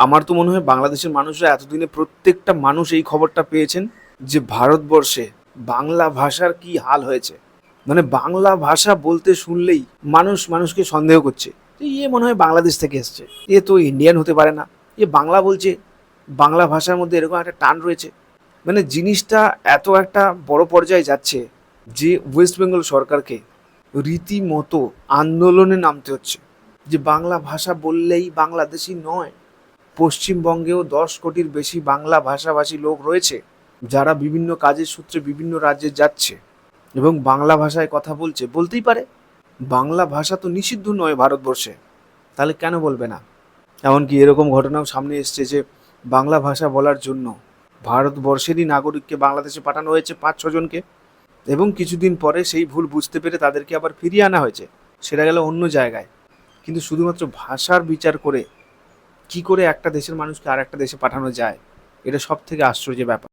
আমার তো মনে হয় বাংলাদেশের মানুষরা এতদিনে প্রত্যেকটা মানুষ এই খবরটা পেয়েছেন যে ভারতবর্ষে বাংলা ভাষার কি হাল হয়েছে। মানে বাংলা ভাষা বলতে শুনলেই মানুষ মানুষকে সন্দেহ করছে। ইয়ে মনে হয় বাংলাদেশ থেকে এসছে। এ তো ইন্ডিয়ান হতে পারে না। এ বাংলা বলছে, বাংলা ভাষার মধ্যে এরকম একটা টান রয়েছে। মানে জিনিসটা এত একটা বড় পর্যায়ে যাচ্ছে যে ওয়েস্ট বেঙ্গল সরকারকে রীতিমতো আন্দোলনে নামতে হচ্ছে। যে বাংলা ভাষা বললেই বাংলাদেশি নয়। পশ্চিমবঙ্গেও দশ কোটির বেশি বাংলা ভাষাভাষী লোক রয়েছে, যারা বিভিন্ন কাজের সূত্রে বিভিন্ন রাজ্যে যাচ্ছে এবং বাংলা ভাষায় কথা বলছে। বলতেই পারে, বাংলা ভাষা তো নিষিদ্ধ নয় ভারতবর্ষে। তাহলে কেন বলবে না? এমনকি এরকম ঘটনাও সামনে এসছে যে, বাংলা ভাষা বলার জন্য ভারতবর্ষেরই নাগরিককে বাংলাদেশে পাঠানো হয়েছে পাঁচ ছজনকে এবং কিছুদিন পরে সেই ভুল বুঝতে পেরে তাদেরকে আবার ফিরিয়ে আনা হয়েছে। সেটা গেল অন্য জায়গায়। কিন্তু শুধুমাত্র ভাষার বিচার করে কি করে একটা দেশের মানুষকে আর একটা দেশে পাঠানো যায়? এটা সব থেকে আশ্চর্যের ব্যাপার।